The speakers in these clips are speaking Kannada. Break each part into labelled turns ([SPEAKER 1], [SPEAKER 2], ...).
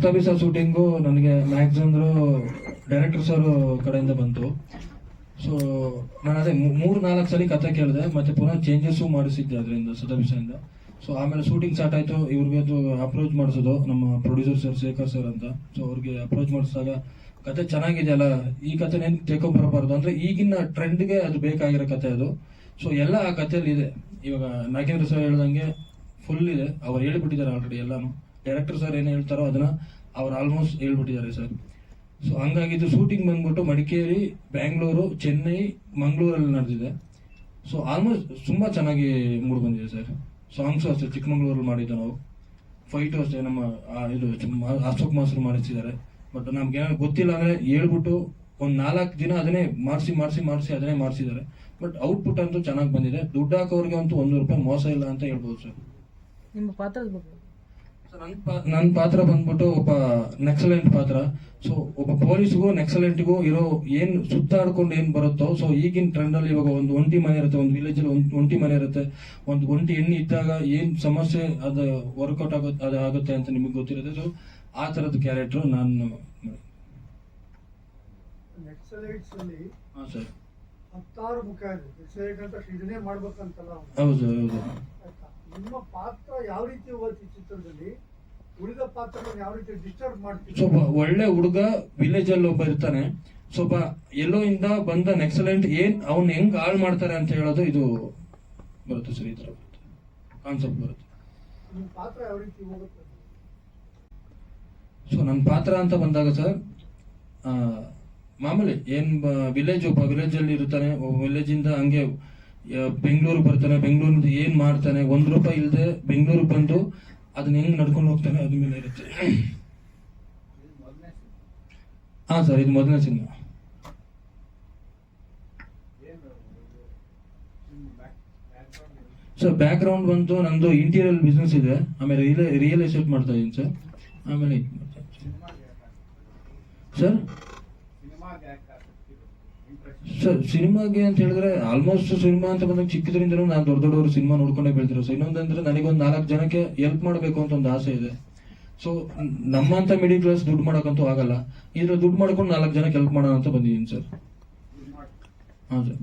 [SPEAKER 1] ಸತಾಬಿಸ ಶೂಟಿಂಗು ನನಗೆ ಮ್ಯಾಕ್ಸಿಮಂದ್ರು ಡೈರೆಕ್ಟರ್ ಸರ್ ಕಡೆಯಿಂದ ಬಂತು. ಸೊ ನಾನು ಅದೇ ಮೂರು ನಾಲ್ಕು ಸಲ ಕತೆ ಕೇಳಿದೆ, ಮತ್ತೆ ಪುನಃ ಚೇಂಜಸ್ಸು ಮಾಡಿಸಿದ್ದೆ ಅದರಿಂದ ಸತಾಬಿಸದಿಂದ ಸೊ ಆಮೇಲೆ ಶೂಟಿಂಗ್ ಸ್ಟಾರ್ಟ್ ಆಯಿತು, ಇವ್ರಿಗೆ ಅದು ಅಪ್ರೋಚ್ ಮಾಡಿಸೋದು, ನಮ್ಮ ಪ್ರೊಡ್ಯೂಸರ್ ಸರ್ ಶೇಖರ್ ಸರ್ ಅಂತ. ಸೊ ಅವ್ರಿಗೆ ಅಪ್ರೋಚ್ ಮಾಡಿಸಿದಾಗ ಕತೆ ಚೆನ್ನಾಗಿದೆಯಲ್ಲ, ಈ ಕತೆ ಏನು ಬರಬಾರ್ದು. ಅಂದ್ರೆ ಈಗಿನ ಟ್ರೆಂಡ್ಗೆ ಅದು ಬೇಕಾಗಿರೋ ಕತೆ ಅದು. ಸೊ ಎಲ್ಲ ಆ ಕಥೆಯಲ್ಲಿ ಇದೆ. ಇವಾಗ ನಾಗೇಂದ್ರ ಸರ್ ಹೇಳ್ದಂಗೆ ಫುಲ್ ಇದೆ. ಅವ್ರು ಹೇಳಿಬಿಟ್ಟಿದ್ದಾರೆ ಆಲ್ರೆಡಿ ಎಲ್ಲಾನು. ಡೈರೆಕ್ಟರ್ ಸರ್ ಏನು ಹೇಳ್ತಾರೋ ಅದನ್ನ ಅವ್ರು ಆಲ್ಮೋಸ್ಟ್ ಹೇಳ್ಬಿಟ್ಟಿದ್ದಾರೆ ಸರ್. ಸೊ ಹಂಗಾಗಿ ಇದು ಶೂಟಿಂಗ್ ಬಂದ್ಬಿಟ್ಟು ಮಡಿಕೇರಿ ಬ್ಯಾಂಗ್ಳೂರು ಚೆನ್ನೈ ಮಂಗಳೂರಲ್ಲಿ ನಡೆದಿದೆ. ಸೊ ಆಲ್ಮೋಸ್ಟ್ ತುಂಬ ಚೆನ್ನಾಗಿ ಮೂಡ್ ಬಂದಿದೆ ಸರ್. ಸಾಂಗ್ಸು ಅಷ್ಟೇ, ಚಿಕ್ಕಮಂಗ್ಳೂರಲ್ಲಿ ಮಾಡಿದ್ದು ನಾವು. ಫೈಟು ಅಷ್ಟೇ, ನಮ್ಮ ಇದು ಅಶೋಕ್ ಮಾಸ್ರು ಮಾಡಿಸಿದ್ದಾರೆ. ಬಟ್ ನಮ್ಗೆ ಏನಾದ್ರು ಗೊತ್ತಿಲ್ಲ ಅಂದ್ರೆ ಹೇಳ್ಬಿಟ್ಟು ಒಂದು ನಾಲ್ಕು ದಿನ ಅದನ್ನೇ ಮಾಡಿಸಿ ಮಾಡಿಸಿ ಮಾಡಿಸಿ, ಅದನ್ನೇ ಮಾಡಿಸಿದ್ದಾರೆ. ಬಟ್ ಔಟ್ಪುಟ್ ಅಂತೂ ಚೆನ್ನಾಗಿ ಬಂದಿದೆ. ದುಡ್ಡು ಹಾಕೋರಿಗೆ ಅಂತೂ ಒಂದು ರೂಪಾಯಿ ಮೋಸ ಇಲ್ಲ ಅಂತ ಹೇಳ್ಬೋದು ಸರ್.
[SPEAKER 2] ನಿಮ್ಮ ಪಾತ್ರದ ಬಗ್ಗೆ?
[SPEAKER 1] ನನ್ನ ಪಾತ್ರ ಬಂದ್ಬಿಟ್ಟು ಒಬ್ಬ ನೆಕ್ಸಲೆಂಟ್ ಪಾತ್ರ. ಸೊ ಒಬ್ಬ ಪೊಲೀಸ್ಗೂ ನೆಕ್ಸಲೆಂಟ್ಗೂ ಇರೋ ಏನು ಸುತ್ತಾಡ್ಕೊಂಡು ಏನು ಬರುತ್ತೋ ಸೊ ಈಗಿನ ಟ್ರೆಂಡಲ್ಲಿ ಇವಾಗ ಒಂದು ಒಂಟಿ ಮನೆ ಇರುತ್ತೆ ಒಂದು ವಿಲೇಜ್ ಅಲ್ಲಿ ಒಂದು ಒಂಟಿ ಮನೆ ಇರುತ್ತೆ. ಒಂದು ಒಂಟಿ ಹೆಣ್ಣು ಇದ್ದಾಗ ಏನು ಸಮಸ್ಯೆ ಅದು ವರ್ಕೌಟ್ ಆಗುತ್ತೆ ಅದು ಆಗುತ್ತೆ ಅಂತ ನಿಮಗೆ ಗೊತ್ತಿರುತ್ತೆ. ಸೊ ಆ ಥರದ ಕ್ಯಾರೆಕ್ಟರ್ ನಾನು ಹಾ ಸರ್
[SPEAKER 3] ಹತ್ತಾರು ಮುಖ ಇದೆ. ಇದನ್ನೇ ಮಾಡ್ಬೇಕಂತಲ್ಲ.
[SPEAKER 1] ಹೌದು ಹೌದು?
[SPEAKER 3] ನಿಮ್ಮ ಪಾತ್ರ ಯಾವ ರೀತಿ ಹೋಗುತ್ತೆ ಚಿತ್ರದಲ್ಲಿ? ಉಳಿದ ಪಾತ್ರಗಳನ್ನ ಯಾವ ರೀತಿ ಡಿಸ್ಟರ್ಬ್ ಮಾಡ್ತೀವಿ
[SPEAKER 1] ಸ್ವಲ್ಪ ಒಳ್ಳೆ ಹುಡುಗ ವಿಲೇಜ್ ಅಲ್ಲಿ ಒಬ್ಬ ಇರ್ತಾನೆ. ಸ್ವಲ್ಪ ಎಲ್ಲೋ ಇಂದ ಬಂದ ನೆಕ್ಸಲೆಂಟ್ ಏನ್ ಅವ್ನ ಹೆಂಗ್ ಹಾಳು ಮಾಡ್ತಾರೆ ಅಂತ ಹೇಳೋದು ಇದು ಬರುತ್ತೆ ಸರ್ ಈ ತರ ಬರುತ್ತೆ. ಕಾನ್ಸೆಪ್ಟ್ ಬರುತ್ತೆ.
[SPEAKER 3] ನಿಮ್ಮ ಪಾತ್ರ ಯಾವ ರೀತಿ ಹೋಗುತ್ತೆ?
[SPEAKER 1] ಸೊ ನನ್ನ ಪಾತ್ರ ಅಂತ ಬಂದಾಗ ಸರ್ ಮಾಮೂಲಿ ಏನ್ ವಿಲೇಜ್ ಒಬ್ಬ ವಿಲೇಜ್ ಅಲ್ಲಿ ಇರ್ತಾನೆ ವಿಲೇಜ್ ಇಂದ ಹಂಗೆ ಬೆಂಗಳೂರು ಬರ್ತಾನೆ, ಬೆಂಗಳೂರಿನಿಂದ ಏನು ಮಾಡ್ತಾನೆ, ಒಂದು ರೂಪಾಯಿ ಇಲ್ಲದೆ ಬೆಂಗಳೂರಿಗೆ ಬಂದು ಅದನ್ನ ಹೆಂಗ್ ನಡ್ಕೊಂಡು ಹೋಗ್ತಾನೆ ಅದ್ರ ಮೇಲೆ ಇರುತ್ತೆ. ಹಾಂ ಸರ್, ಇದು ಮೊದಲನೇ ಸಿನಿಮಾ. ಸರ್ ಬ್ಯಾಕ್ ಗ್ರೌಂಡ್ ಬಂತು, ನಂದು ಇಂಟೀರಿಯರ್ ಬಿಸ್ನೆಸ್ ಇದೆ. ಆಮೇಲೆ ರಿಯಲ್ ರಿಯಲ್ ಎಸ್ಟೇಟ್ ಮಾಡ್ತಾ ಇದ್ದೀನಿ ಸರ್. ಆಮೇಲೆ ಸರ್. ಸಿನಿಮಾಗೆ ಅಂತ ಹೇಳಿದ್ರೆ ಆಲ್ಮೋಸ್ಟ್ ಸಿನಿಮಾ ಅಂತ ಬಂದಾಗ ಚಿಕ್ಕದ್ರಿಂದ ನಾನು ದೊಡ್ಡ ದೊಡ್ಡವರು ಸಿನಿಮಾ ನೋಡ್ಕೊಂಡೇ ಬೆಳ್ತಿರೋ ಸೊ ಇನ್ನೊಂದಂದ್ರೆ ನನಗೊಂದು ನಾಲ್ಕು ಜನಕ್ಕೆ ಹೆಲ್ಪ್ ಮಾಡಬೇಕು ಅಂತ ಒಂದು ಆಸೆ ಇದೆ. ಸೊ ನಮ್ಮಂತ ಮಿಡಿಲ್ ಕ್ಲಾಸ್ ದುಡ್ಡು ಮಾಡೋಕ್ಕಂತೂ ಆಗಲ್ಲ. ಇದ್ರ ದುಡ್ಡು ಮಾಡ್ಕೊಂಡು ನಾಲ್ಕು ಜನಕ್ಕೆ ಹೆಲ್ಪ್ ಮಾಡೋಣ ಅಂತ ಬಂದಿದ್ದೀನಿ ಸರ್ ಹಾಂ ಸರ್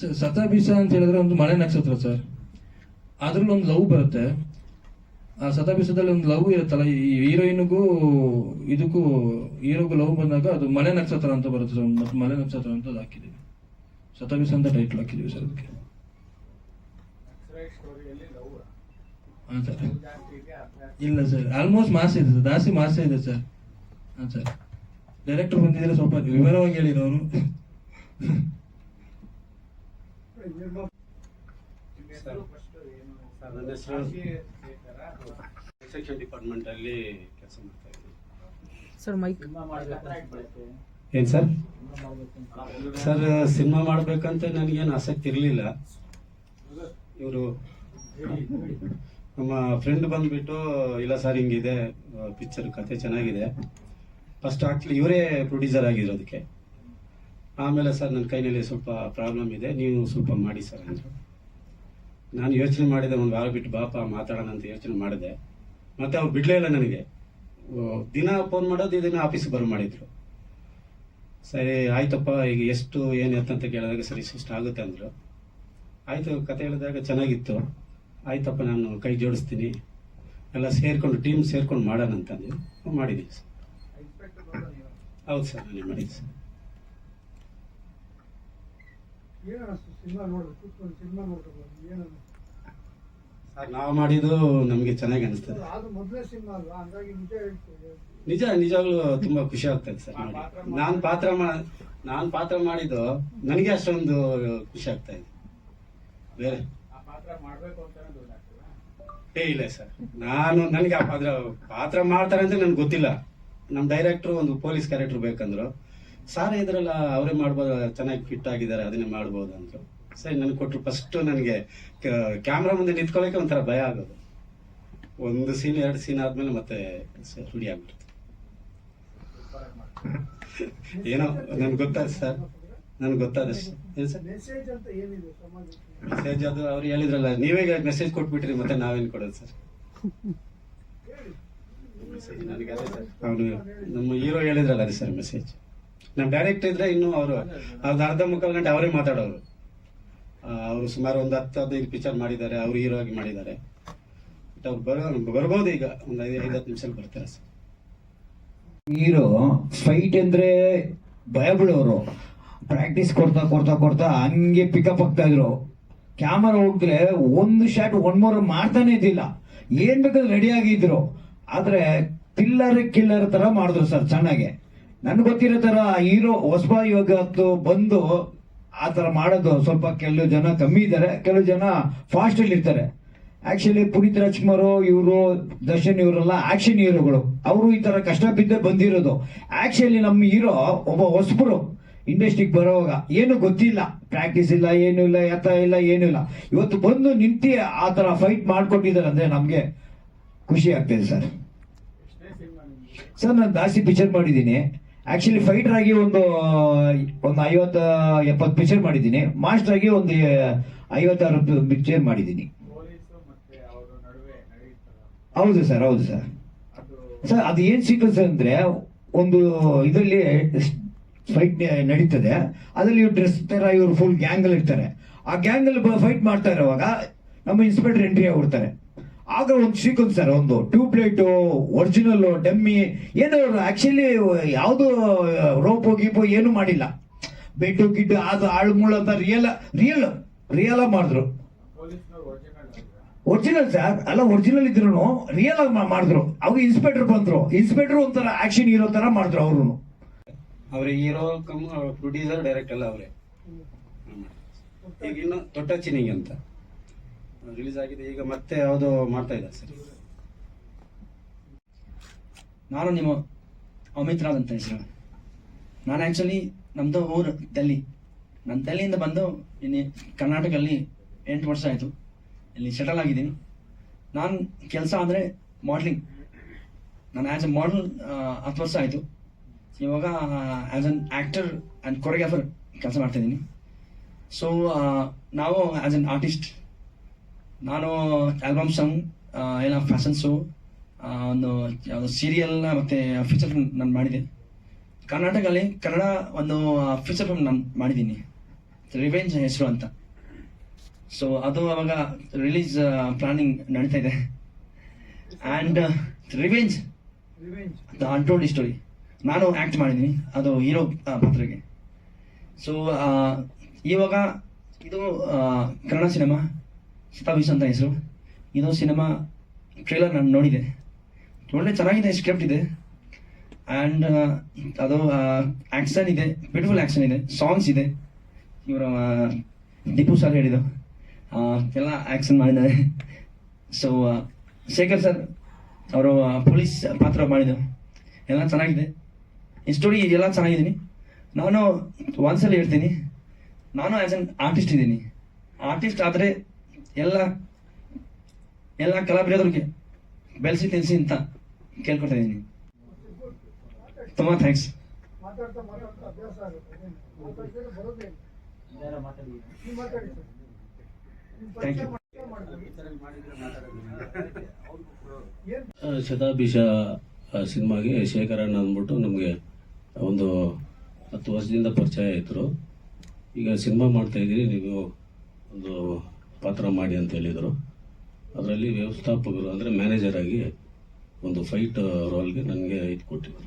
[SPEAKER 1] ಸರ್ ಸರ್ ಬೀಸ ಅಂತ ಹೇಳಿದ್ರೆ ಒಂದು ಮಳೆ ನಕ್ಷತ್ರ ಸರ್ ಅದ್ರಲ್ಲಿ ಒಂದು ಲವ್ ಬರುತ್ತೆ. ಆ ಸದಾಬಿಸದಲ್ಲಿ ಒಂದು ಲವ್ ಇರುತ್ತಲ್ಲ, ಈ ಹೀರೋಯಿನ್ಗೂ ಇದಕ್ಕೂ, ಹೀರೋಗೂ ಲವ್ ಬಂದಾಗ ಅದು ಮಳೆ ನಕ್ಷತ್ರ ಅಂತ ಬರುತ್ತೆ ಸರ್, ಮತ್ತೆ ಮಳೆ ನಕ್ಷತ್ರ ಅಂತ ಅದು ಹಾಕಿದ್ದೀವಿ. ಸತಾಬಿಸ ಅಂತ ಟೈಟ್ಲ್ ಹಾಕಿದ್ದೀವಿ ಸರ್ ಅದಕ್ಕೆ. ಹಾಂ ಸರ್. ಇಲ್ಲ ಸರ್ ಆಲ್ಮೋಸ್ಟ್ ಮಾಸ ಇದೆ ಸರ್, ಜಾಸ್ತಿ ಮಾಸ ಇದೆ ಸರ್. ಹಾಂ ಸರ್. ಡೈರೆಕ್ಟರ್ ಬಂದಿದ್ರೆ ಸ್ವಲ್ಪ ವಿವರವಾಗಿ ಹೇಳಿರೋರು
[SPEAKER 4] ನನ್ನ ಹೆಸರು ಸೆಕ್ಷನ್ ಡಿಪಾರ್ಟ್ಮೆಂಟ್ ಅಲ್ಲಿ ಕೆಲಸ ಮಾಡ್ತಾ ಇದ್ದೀನಿ.
[SPEAKER 2] Sir mic.
[SPEAKER 4] ಏನ್ ಸರ್? ಸರ್ ಸಿನಿಮಾ ಮಾಡ್ಬೇಕಂತ ನನಗೇನು ಆಸಕ್ತಿ ಇರಲಿಲ್ಲ. ಇವರು ನಮ್ಮ ಫ್ರೆಂಡ್ ಬಂದ್ಬಿಟ್ಟು ಇಲ್ಲ ಸರ್ ಹಿಂಗಿದೆ. ಪಿಕ್ಚರ್ ಕತೆ ಚೆನ್ನಾಗಿದೆ. ಫಸ್ಟ್ ಆಕ್ಚುಲಿ ಇವರೇ ಪ್ರೊಡ್ಯೂಸರ್ ಆಗಿರೋದಕ್ಕೆ. ಆಮೇಲೆ ಸರ್ ನನ್ನ ಕೈನಲ್ಲಿ ಸ್ವಲ್ಪ ಪ್ರಾಬ್ಲಮ್ ಇದೆ. ನೀವು ಸ್ವಲ್ಪ ಮಾಡಿ ಸರ್ ಅಂದರು. ನಾನು ಯೋಚನೆ ಮಾಡಿದೆ ಒಂದು ವಾರ ಬಿಟ್ಟು ಬಾಪ ಮಾತಾಡೋಣ ಅಂತ ಯೋಚನೆ ಮಾಡಿದೆ. ಮತ್ತೆ ಅವ್ರು ಬಿಡಲೇ ಇಲ್ಲ ನನಗೆ. ದಿನ ಫೋನ್ ಮಾಡೋದು ದಿನ ಆಫೀಸ್ಗೆ ಬರೋ ಮಾಡಿದ್ರು. ಸರಿ, ಆಯ್ತಪ್ಪ, ಈಗ ಎಷ್ಟು, ಏನು ಅಂತ ಕೇಳಿದಾಗ ಸರಿ, ಇಷ್ಟು ಆಗುತ್ತೆ ಅಂದರು. ಆಯಿತು, ಕತೆ ಹೇಳಿದಾಗ ಚೆನ್ನಾಗಿತ್ತು. ಆಯ್ತಪ್ಪ, ನಾನು ಕೈ ಜೋಡಿಸ್ತೀನಿ. ಎಲ್ಲ ಸೇರಿಕೊಂಡು ಟೀಮ್ ಸೇರ್ಕೊಂಡು ಮಾಡೋಣ ಅಂತಂದು ಮಾಡಿದ್ದೀನಿ ಸರ್. ಹೌದು ಸರ್, ನಾನೇ ಮಾಡಿದ್ದೀನಿ ಸರ್.
[SPEAKER 3] ಏನ್ ಅನಿಸ್ತು ಸಿನಿಮಾ ನೋಡಿದ್ರೆ ಕೂತ್ಕೊಂಡು ಸಿನಿಮಾ ನೋಡಿದ್ರು ಏನು
[SPEAKER 4] ಸರ್ ನಾವು ಮಾಡಿದ್ದು ನಮಗೆ ಚೆನ್ನಾಗಿ ಅನಿಸ್ತದೆ.
[SPEAKER 3] ಅದು ಮೊದಲನೇ ಸಿನಿಮಾ ಅಲ್ವಾ? ಹಂಗಾಗಿ ನಿಜ ಹೇಳ್ತೀವಿ.
[SPEAKER 4] ನಿಜ ನಿಜವಾಗ್ಲೂ ತುಂಬಾ ಖುಷಿ ಆಗ್ತದೆ ಸರ್ ನಾನು ನಾನ್ ಪಾತ್ರ ಮಾ ನಾನ್ ಪಾತ್ರ ಮಾಡಿದ್ದು ನನಗೆ ಅಷ್ಟೊಂದು ಖುಷಿ ಆಗ್ತಾ ಇದೆ. ಬೇರೆ? ಏ ಇಲ್ಲ ಸರ್. ನಾನು ನನಗೆ ಆ ಪಾತ್ರ ಪಾತ್ರ ಮಾಡ್ತಾರೆ ಅಂತ ನನ್ಗೆ ಗೊತ್ತಿಲ್ಲ. ನಮ್ಮ ಡೈರೆಕ್ಟ್ರು ಒಂದು ಪೊಲೀಸ್ ಕ್ಯಾರೆಕ್ಟರ್ ಬೇಕಂದ್ರು. ಸಾರ್ ಇದ್ರಲ್ಲ ಅವರೇ ಮಾಡ್ಬೋದು ಚೆನ್ನಾಗಿ ಫಿಟ್ ಆಗಿದ್ದಾರೆ ಅದನ್ನೇ ಮಾಡ್ಬೋದು ಅಂತ. ಸರಿ ನನಗೆ ಕೊಟ್ಟರು ಫಸ್ಟ್ ನನಗೆ ಕ್ಯಾಮ್ರಾ ಮುಂದೆ ನಿಂತ್ಕೊಳ್ಳೋಕೆ ಒಂಥರ ಭಯ ಆಗೋದು. ಒಂದು ಸೀನ್ ಎರಡು ಸೀನ್ ಆದ್ಮೇಲೆ ಮತ್ತೆ ರೂಢಿ ಆಗ್ಬಿಡ್ತು ಏನೋ ನನ್ಗೆ ಗೊತ್ತಾಯ್ತು ಸರ್. ನನಗೆ ಗೊತ್ತಾದಷ್ಟು
[SPEAKER 3] ಮೆಸೇಜ್
[SPEAKER 4] ಅದು ಅವ್ರು ಹೇಳಿದ್ರಲ್ಲ ನೀವೇ ಮೆಸೇಜ್ ಕೊಟ್ಬಿಟ್ರಿ ಮತ್ತೆ ನಾವೇನು ಕೊಡೋದು ಸರ್? ನನಗೆ ಅದೇ ಸರ್. ಅವನು ನಮ್ಮ ಹೀರೋ ಹೇಳಿದ್ರಲ್ಲ ಅದೇ ಸರ್ ಮೆಸೇಜ್ ನಮ್ಮ ಡೈರೆಕ್ಟ್ ಇದ್ರೆ ಇನ್ನು ಅವರು ಅವ್ರದ್ದು ಅರ್ಧ ಮುಕ್ಕಾಲು ಗಂಟೆ ಅವರೇ ಮಾತಾಡೋರು. ಅವರು ಸುಮಾರು ಒಂದು ಹತ್ತು, ಹದಿನೈದು ಪಿಕ್ಚರ್ ಮಾಡಿದ್ದಾರೆ, ಅವರು ಹೀರೋ ಆಗಿ ಮಾಡಿದ್ದಾರೆ. ಬಟ್ ಅವ್ರು ಬರೋ ಬರ್ಬೋದು ಈಗ, ಒಂದು ಐದು ಐದು ಹತ್ತು ನಿಮಿಷದಲ್ಲಿ ಬರ್ತಾರೆ ಸರ್.
[SPEAKER 5] ಹೀರೋ ಫೈಟ್ ಅಂದ್ರೆ ಭಯ ಬಿಡೋರು. ಪ್ರಾಕ್ಟೀಸ್ ಕೊಡ್ತಾ ಕೊಡ್ತಾ ಕೊಡ್ತಾ ಹಂಗೆ ಪಿಕಪ್ ಆಗ್ತಾ ಇದ್ರು. ಕ್ಯಾಮರಾ ಹೋಗಿದ್ರೆ ಒಂದು ಶಾಟ್ ಒನ್ ಮೋರ್ ಮಾಡ್ತಾನೆ ಇದ್ದಿಲ್ಲ. ಏನ್ ಬೇಕಾದ್ರೆ ರೆಡಿ ಆಗಿದ್ರು. ಆದ್ರೆ ಕಿಲ್ಲರ್ ಕಿಲ್ಲರ್ ತರ ಮಾಡಿದ್ರು ಸರ್, ಚೆನ್ನಾಗೆ. ನನ್ಗೆ ಗೊತ್ತಿರೋ ತರ ಹೀರೋ ಹೊಸಬ ಯೋಗ ಬಂದು ಆ ತರ ಮಾಡೋದು ಸ್ವಲ್ಪ ಕೆಲವು ಜನ ಕಮ್ಮಿ ಇದ್ದಾರೆ ಕೆಲವು ಜನ ಫಾಸ್ಟ್ ಅಲ್ಲಿ ಇರ್ತಾರೆ. ಆಕ್ಚುಲಿ ಪುನೀತ್ ರಾಜ್ಕುಮಾರ್, ಇವರು, ದರ್ಶನ್ ಇವರೆಲ್ಲ ಆಕ್ಷನ್ ಹೀರೋಗಳು. ಅವರು ಈ ತರ ಕಷ್ಟ ಬಿದ್ದೇ ಬಂದಿರೋದು. ಆಕ್ಚುಲಿ ನಮ್ಮ ಹೀರೋ ಒಬ್ಬ ಹೊಸಬರು ಇಂಡಸ್ಟ್ರಿಗೆ ಬರೋವಾಗ ಏನು ಗೊತ್ತಿಲ್ಲ. ಪ್ರಾಕ್ಟೀಸ್ ಇಲ್ಲ, ಏನು ಇಲ್ಲ, ಎತ್ತ ಇಲ್ಲ, ಏನು ಇಲ್ಲ. ಇವತ್ತು ಬಂದು ನಿಂತಿ ಆ ತರ ಫೈಟ್ ಮಾಡ್ಕೊಟ್ಟಿದ್ದಾರೆ ಅಂದ್ರೆ ನಮ್ಗೆ ಖುಷಿ ಆಗ್ತಿದೆ ಸರ್. ಸರ್, ನಾನು ಜಾಸ್ತಿ ಪಿಕ್ಚರ್ ಮಾಡಿದ್ದೀನಿ. ಆಕ್ಚುಲಿ ಫೈಟರ್ ಆಗಿ ಒಂದು ಒಂದು ಐವತ್ತು ಎಪ್ಪತ್ತು ಪಿಕ್ಚರ್ ಮಾಡಿದ್ದೀನಿ. ಮಾಸ್ಟರ್ ಆಗಿ ಒಂದು ಐವತ್ತಾರು ಪಿಕ್ಚರ್ ಮಾಡಿದ್ದೀನಿ. ಹೌದು ಸರ್ ಹೌದು ಸರ್ ಸರ್ ಅದು ಏನ್ ಸೀಕ್ವೆನ್ಸ್ ಅಂದ್ರೆ, ಒಂದು ಇದರಲ್ಲಿ ಫೈಟ್ ನಡೀತದೆ. ಅದರಲ್ಲಿ ಇವ್ರು ಡ್ರೆಸ್ ತರ, ಇವ್ರು ಫುಲ್ ಗ್ಯಾಂಗಲ್ ಇರ್ತಾರೆ. ಆ ಗ್ಯಾಂಗಲ್ ಫೈಟ್ ಮಾಡ್ತಾ ಇರುವಾಗ, ನಮ್ಮ ಇನ್ಸ್ಪೆಕ್ಟರ್ ಎಂಟ್ರಿ ಆಗ್ಬಿಡ್ತಾರೆ. ಆಗ ಒಂದು ಸೀಕ್ವೆನ್ಸ್ ಸರ್, ಒಂದು ಟ್ಯೂಬ್ ಲೈಟ್ ಒರಿಜಿನಲ್ ಡಮ್ಮಿ ಏನೋ ಆಕ್ಚುಲಿ ಯಾವುದು ರೋಪೋ ಗೀಪೋ ಏನು ಮಾಡಿಲ್ಲ. ಬೆಡ್ಡು ಗಿಡ್ಡು, ಅದು ಆಳು ಮುಳು ಅಂತ ರಿಯಲ್ ರಿಯಲ್ ರಿಯಲ್ ಮಾಡಿದ್ರು. ಒರಿಜಿನಲ್ ಸರ್ ಅಲ್ಲ ಒರಿಜಿನಲ್ ಇದ್ರು ರಿಯಲ್ ಆಗಿ ಮಾಡಿದ್ರು. ಅವ್ರು ಇನ್ಸ್ಪೆಕ್ಟರ್ ಬಂದ್ರು. ಇನ್ಸ್ಪೆಕ್ಟರ್ ಒಂಥರ ಆಕ್ಷನ್ ಇರೋ ತರ ಮಾಡಿದ್ರು ಅವರು
[SPEAKER 4] ಅವ್ರ ಹೀರೋ ಕಮ್ ಪ್ರೊಡ್ಯೂಸರ್ ಡೈರೆಕ್ಟ್ ಅಲ್ಲ ಅವರೇ. ಈಗ ಇನ್ನು ದೊಡ್ಡ ಚಿನಿಂಗ್ ಅಂತ. ರಿಲೀಸ್ ಆಗಿದೆ. ಈಗ ಮತ್ತೆ ಯಾವುದೋ ಮಾಡ್ತಾ ಇದ್ದಾರೆ ಸರ್.
[SPEAKER 6] ನಾನು ನಿಮ್ಮ ಅಮಿತ್ ರಾವ್ ಅಂತ ಹೆಸರು. ನಾನು ಆ್ಯಕ್ಚುಲಿ ನಮ್ಮದು ಊರು ಡೆಲ್ಲಿ ನಾನು ಡೆಲ್ಲಿಯಿಂದ ಬಂದು ಇಲ್ಲಿ ಕರ್ನಾಟಕದಲ್ಲಿ ಎಂಟು ವರ್ಷ ಆಯಿತು. ಇಲ್ಲಿ ಸೆಟಲ್ ಆಗಿದ್ದೀನಿ. ನಾನು ಕೆಲಸ ಅಂದರೆ ಮಾಡ್ಲಿಂಗ್ ನಾನು ಆ್ಯಸ್ ಎ ಮಾಡಲ್ ಹತ್ತು ವರ್ಷ ಆಯಿತು. ಇವಾಗ as an actor and choreographer ಕೆಲಸ ಮಾಡ್ತಾಯಿದ್ದೀನಿ ಸೊ ನಾವು ಆ್ಯಸ್ ಅನ್ ಆರ್ಟಿಸ್ಟ್ ನಾನು ಆಲ್ಬಮ್ ಸಾಂಗ್ ಏನ ಫ್ಯಾಷನ್ ಶೋ ಒಂದು ಯಾವುದು ಸೀರಿಯಲ್ ಮತ್ತು ಫೀಚರ್ ಫಿಲ್ಮ್ ನಾನು ಮಾಡಿದೆ. ಕರ್ನಾಟಕದಲ್ಲಿ ಕನ್ನಡ ಒಂದು ಫೀಚರ್ ಫಿಲ್ಮ್ ನಾನು ಮಾಡಿದ್ದೀನಿ. ರಿವೆಂಜ್ ಹೆಸರು ಅಂತ. ಸೊ ಅದು ಅವಾಗ ರಿಲೀಸ್ ಪ್ಲಾನಿಂಗ್ ನಡೀತಾ ಇದೆ. And revenge
[SPEAKER 3] revenge
[SPEAKER 6] the untold story ನಾನು ಆ್ಯಕ್ಟ್ ಮಾಡಿದ್ದೀನಿ. ಅದು ಹೀರೋ ಪಾತ್ರಕ್ಕೆ. ಸೊ ಇವಾಗ ಇದು ಕನ್ನಡ ಸಿನಿಮಾ ಸತಾವಿಸ್ ಅಂತ ಹೆಸರು. ಇದು ಸಿನಿಮಾ ಟ್ರೇಲರ್ ನಾನು ನೋಡಿದೆ. ಒಳ್ಳೆ ಚೆನ್ನಾಗಿದೆ ಸ್ಕ್ರಿಪ್ಟ್ ಇದೆ. ಆ್ಯಂಡ್ ಅದು ಆ್ಯಕ್ಷನ್ ಇದೆ ಬ್ಯೂಟಿಫುಲ್ ಆ್ಯಕ್ಷನ್ ಇದೆ ಸಾಂಗ್ಸ್ ಇದೆ. ಇವರು ದೀಪು ಸರ್ ಹೇಳಿದ್ದು. ಎಲ್ಲ ಆ್ಯಕ್ಷನ್ ಮಾಡಿದ್ದಾರೆ. ಸೊ ಶೇಖರ್ ಸರ್ ಅವರು ಪೊಲೀಸ್ ಪಾತ್ರ ಮಾಡಿದ್ದು. ಎಲ್ಲ ಚೆನ್ನಾಗಿದೆ. ಈ ಸ್ಟೋರಿ ಎಲ್ಲ ಚೆನ್ನಾಗಿದ್ದೀನಿ. ನಾನು ಒಂದ್ಸಲ ಹೇಳ್ತೀನಿ. ನಾನು ಆ್ಯಸ್ ಅನ್ ಆರ್ಟಿಸ್ಟ್ ಇದ್ದೀನಿ. ಆರ್ಟಿಸ್ಟ್ ಆದರೆ ಎಲ್ಲ ಎಲ್ಲ ಕಲಾವಿದರಿಗೆ ಬೆಳೆಸಿ, ತಿನ್ಸಿ ಅಂತ ಕೇಳ್ಕೊತಾ ಇದ್ದೀನಿ. ತುಂಬ ಥ್ಯಾಂಕ್ಸ್
[SPEAKER 7] ಶತಾಭಿಷ ಸಿನಿಮಾಗೆ ಸಿನಿಮಾಗೆ ಶೇಖರಣ್ಣ ಅಂದ್ಬಿಟ್ಟು ನಮಗೆ ಒಂದು ಹತ್ತು ವರ್ಷದಿಂದ ಪರಿಚಯ ಇದ್ರು. ಈಗ ಸಿನಿಮಾ ಮಾಡ್ತಾ ಇದ್ದೀರಿ, ನೀವು ಒಂದು ಪಾತ್ರ ಮಾಡಿ ಅಂತ ಹೇಳಿದರು. ಅದರಲ್ಲಿ ವ್ಯವಸ್ಥಾಪಕರು ಅಂದರೆ ಮ್ಯಾನೇಜರ್ ಆಗಿ ಒಂದು ಫೈಟ್ ರೋಲ್ಗೆ ನನಗೆ ಇದು ಕೊಟ್ಟಿದ್ರು.